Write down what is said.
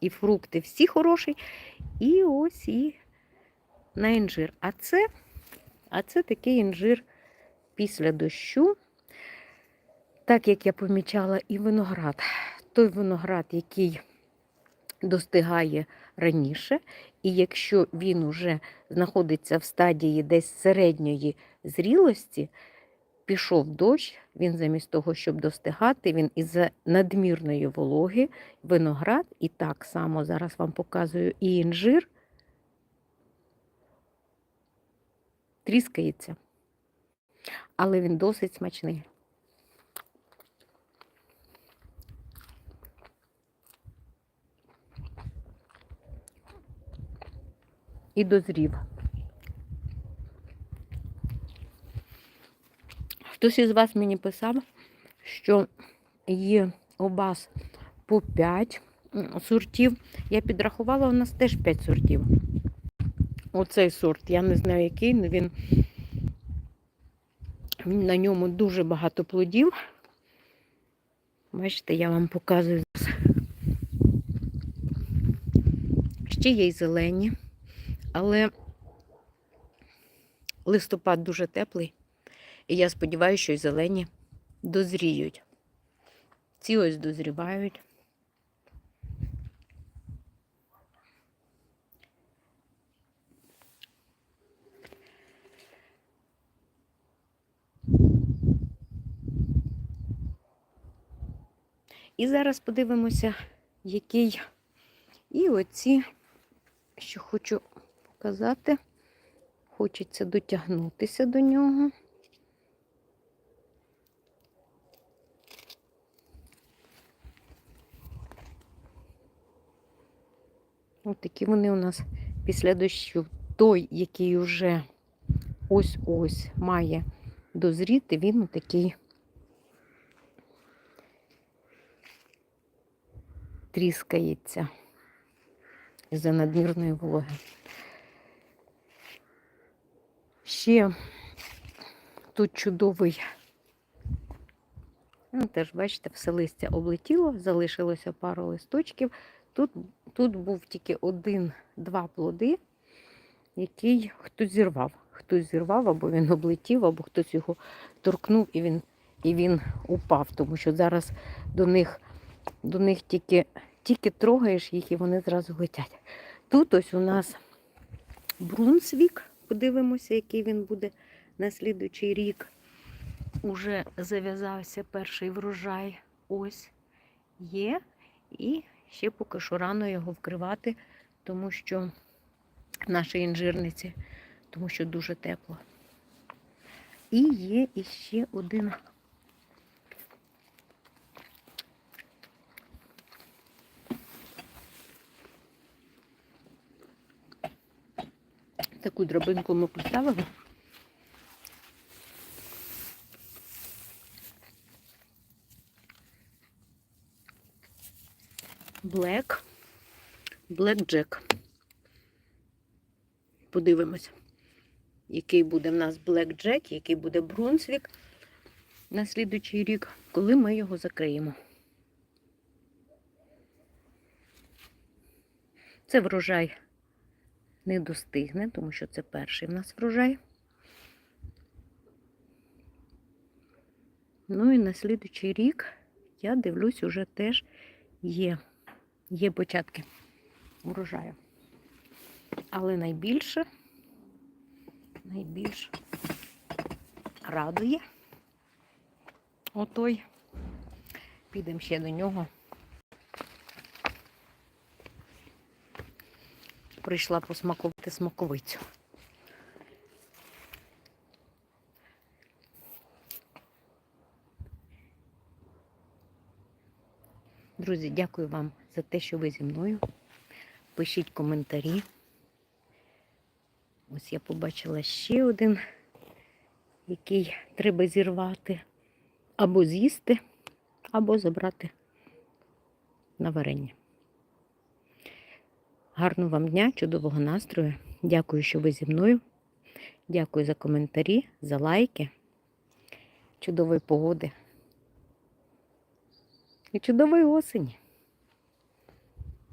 і фрукти всі хороші. І ось і на інжир. А це, а це такий інжир після дощу. Так як я помічала і виноград. Той виноград, який достигає раніше, і якщо він уже знаходиться в стадії десь середньої зрілості, пішов дощ, він замість того, щоб достигати, він із-за надмірної вологи, виноград, і так само зараз вам показую і інжир, тріскається. Але він досить смачний. І дозрів. Хтось із вас мені писав, що є у вас по 5 сортів. Я підрахувала, у нас теж 5 сортів. Оцей сорт, я не знаю який, але він на ньому дуже багато плодів. Бачите, я вам показую зараз. Ще є й зелені, але листопад дуже теплий. І я сподіваюся, що й зелені дозріють. Ці ось дозрівають. І зараз подивимося, який. І оці, що хочу показати, хочеться дотягнутися до нього. Ось такі вони у нас після дощу. Той, який вже ось-ось має дозріти, він такий тріскається із-за надмірної вологи. Ще тут чудовий, ну, теж, бачите, все листя облетіло, залишилося пару листочків. Тут, тут був тільки один-два плоди, який хтось зірвав. Хтось зірвав, або він облетів, або хтось його торкнув і він, і він упав. Тому що зараз до них, до них тільки, тільки трогаєш їх і вони зразу летять. Тут ось у нас Брунсвік. Подивимося, який він буде на слідуючий рік. Уже зав'язався перший врожай. Ось є. І ще поки що рано його вкривати, тому що наші інжирниці, тому що дуже тепло. І є іще один. Таку драбинку ми поставили. Блек. Блек Джек. Подивимось, який буде в нас Блек Джек, який буде Брунсвік на слідуючий рік, коли ми його закриємо. Це врожай не достигне, тому що це перший в нас врожай. Ну і на слідуючий рік я дивлюсь, уже теж є, є початки урожаю. Але найбільше, найбільше радує отой. Підемо ще до нього. Прийшла посмакувати смаковицю. Друзі, дякую вам за те, що ви зі мною. Пишіть коментарі. Ось я побачила ще один, який треба зірвати, або з'їсти, або забрати на варення. Гарного вам дня, чудового настрою. Дякую, що ви зі мною. Дякую за коментарі, за лайки, чудової погоди і чудової осені.